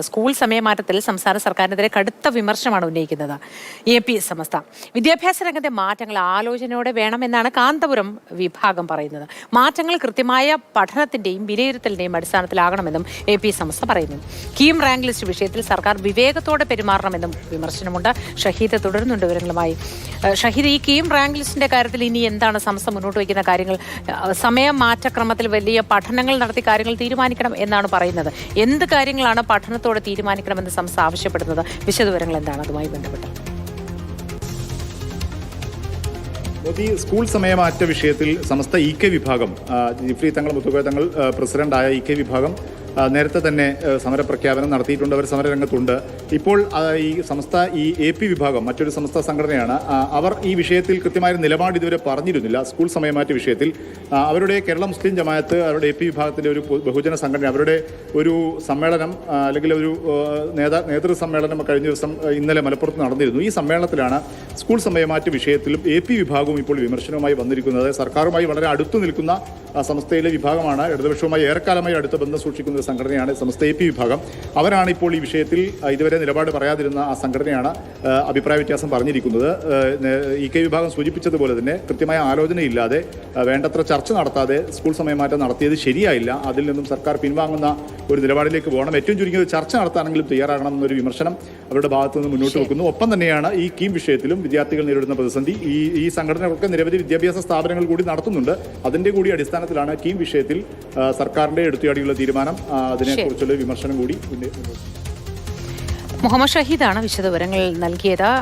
School സമയമാറ്റത്തിൽ സംസ്ഥാന സർക്കാരിനെതിരെ കടുത്ത വിമർശനമാണ് ഉന്നയിക്കുന്നത്. A P Samastha. വിദ്യാഭ്യാസ രംഗത്തെ മാറ്റങ്ങൾ ആലോചനയോടെ വേണമെന്നാണ് കാന്തപുരം വിഭാഗം പറയുന്നത്. മാറ്റങ്ങൾ കൃത്യമായ പഠനത്തിന്റെയും വിലയിരുത്തലിന്റെയും അടിസ്ഥാനത്തിലാകണമെന്നും എ പി സമസ്ത പറയുന്നു. കീം റാങ്ക് ലിസ്റ്റ് വിഷയത്തിൽ സർക്കാർ വിവേകത്തോടെ പെരുമാറണമെന്നും വിമർശനമുണ്ട്. ഷഹീദ് തുടരുന്നുണ്ട് വിവരങ്ങളുമായി. ഷഹീദ് ഈ കീം റാങ്ക് ലിസ്റ്റിന്റെ കാര്യത്തിൽ ഇനി എന്താണ് സമസ്ത മുന്നോട്ട് വയ്ക്കുന്ന കാര്യങ്ങൾ? സമയം മാറ്റക്രമത്തിൽ വലിയ പഠനങ്ങൾ നടത്തി കാര്യങ്ങൾ തീരുമാനിക്കണം എന്നാണ് പറയുന്നത്. എന്ത് കാര്യങ്ങളാണ് പഠനത്തോടെ തീരുമാനിക്കണമെന്ന് സംസ്ഥ ആവശ്യപ്പെടുന്നത്. വിശദവിവരങ്ങൾ എന്താണ്? അതുമായി ബന്ധപ്പെട്ട് മോദി സ്കൂൾ സമയമാറ്റ വിഷയത്തിൽ സമസ്ത ഇ കെ വിഭാഗം ജിഫ്രി തങ്ങൾ മുത്തുകോയ തങ്ങൾ പ്രസിഡന്റായ ഇ കെ വിഭാഗം നേരത്തെ തന്നെ സമരപ്രഖ്യാപനം നടത്തിയിട്ടുണ്ട് അവർ സമരരംഗത്തുണ്ട്. ഇപ്പോൾ ഈ സംസ്ഥ ഈ എ പി വിഭാഗം മറ്റൊരു സംസ്ഥ സംഘടനയാണ്. അവർ ഈ വിഷയത്തിൽ കൃത്യമായ നിലപാട് ഇതുവരെ പറഞ്ഞിരുന്നില്ല. സ്കൂൾ സമയമാറ്റ വിഷയത്തിൽ. അവരുടെ കേരള മുസ്ലിം ജമാഅത്ത് അവരുടെ എ പി വിഭാഗത്തിന്റെ ഒരു ബഹുജന സംഘടന അവരുടെ ഒരു സമ്മേളനം അല്ലെങ്കിൽ ഒരു നേതാ നേതൃ സമ്മേളനം കഴിഞ്ഞ ദിവസം ഇന്നലെ മലപ്പുറത്ത് നടന്നിരുന്നു. ഈ സമ്മേളനത്തിലാണ് സ്കൂൾ സമയമാറ്റ വിഷയത്തിലും എ പി വിഭാഗവും ഇപ്പോൾ വിമർശനവുമായി വന്നിരിക്കുന്നത്. സർക്കാരുമായി വളരെ അടുത്തു നിൽക്കുന്ന സംസ്ഥയിലെ വിഭാഗമാണ്. ഇടതുപക്ഷവുമായി ഏറെക്കാലമായി അടുത്ത ബന്ധം സൂക്ഷിക്കുന്ന സംഘടനയാണ് സംസ്ഥ എ പി വിഭാഗം. അവരാണ് ഇപ്പോൾ ഈ വിഷയത്തിൽ ഇതുവരെ നിലപാട് പറയാതിരുന്ന ആ സംഘടനയാണ് അഭിപ്രായ വ്യത്യാസം പറഞ്ഞിരിക്കുന്നത്. ഇ കെ വിഭാഗം സൂചിപ്പിച്ചതുപോലെ തന്നെ കൃത്യമായ ആലോചനയില്ലാതെ വേണ്ടത്ര ചർച്ച നടത്താതെ സ്കൂൾ സമയമാറ്റം നടത്തിയത് ശരിയായില്ല. അതിൽ നിന്നും സർക്കാർ പിൻവാങ്ങുന്ന ഒരു നിലപാടിലേക്ക് പോകണം. ഏറ്റവും ചുരുങ്ങിയത് ചർച്ച നടത്താനെങ്കിലും തയ്യാറാകണം എന്നൊരു വിമർശനം അവരുടെ ഭാഗത്തു നിന്ന് മുന്നോട്ട് വെക്കുന്നു. ഒപ്പം തന്നെയാണ് ഈ കീം വിഷയത്തിലും വിദ്യാർത്ഥികൾ നേരിടുന്ന പ്രതിസന്ധി. ഈ ഈ സംഘടനകളൊക്കെ നിരവധി വിദ്യാഭ്യാസ സ്ഥാപനങ്ങൾ കൂടി നടത്തുന്നുണ്ട്. അതിന്റെ കൂടി അടിസ്ഥാനത്തിലാണ് കീം വിഷയത്തിൽ സർക്കാരിന്റെ സർക്കാരിന്റെ എടുത്തുചാടിയുള്ള തീരുമാനം അതിനെക്കുറിച്ചുള്ള വിമർശനം കൂടി മുഹമ്മദ് ഷഹീദാണ് വിശദവിവരങ്ങൾ നൽകിയത്.